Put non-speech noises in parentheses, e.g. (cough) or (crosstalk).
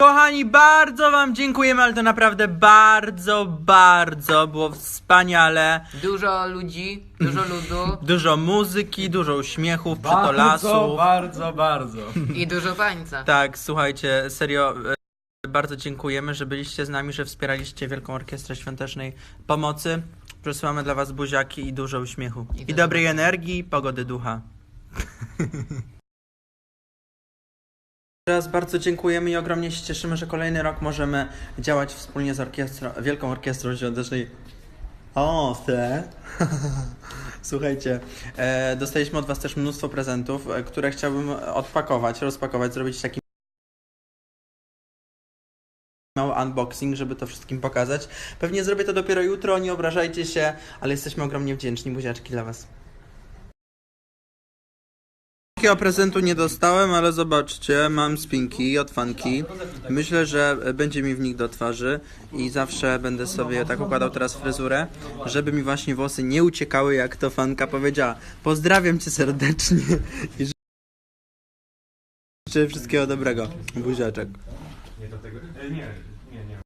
Kochani, bardzo wam dziękujemy, ale to naprawdę bardzo, bardzo było wspaniale. Dużo ludzi, dużo ludu (laughs) Dużo muzyki, dużo uśmiechów, Bardzo, przytolasów. bardzo, bardzo. i dużo tańca. Tak, słuchajcie, serio, e, bardzo dziękujemy, że byliście z nami, że wspieraliście Wielką Orkiestrę Świątecznej Pomocy. Przesyłamy dla was buziaki i dużo uśmiechu. I I, dobrej energii, pogody ducha. (laughs) Teraz bardzo dziękujemy i ogromnie się cieszymy, że kolejny rok możemy działać wspólnie z orkiestrą, Wielką Orkiestrą Świątecznej o, te. (laughs) Słuchajcie, e, dostaliśmy od Was też mnóstwo prezentów, e, które chciałbym odpakować, rozpakować, zrobić taki mały unboxing, żeby to wszystkim pokazać. Pewnie zrobię to dopiero jutro, nie obrażajcie się, ale jesteśmy ogromnie wdzięczni. Buziaczki dla Was. Takiego prezentu nie dostałem, ale zobaczcie, mam spinki od fanki. Myślę, że będzie mi w nich do twarzy i zawsze będę sobie tak układał teraz fryzurę, żeby mi właśnie włosy nie uciekały, jak to fanka powiedziała. Pozdrawiam cię serdecznie i życzę wszystkiego dobrego. Buziaczek. Nie e, nie, nie.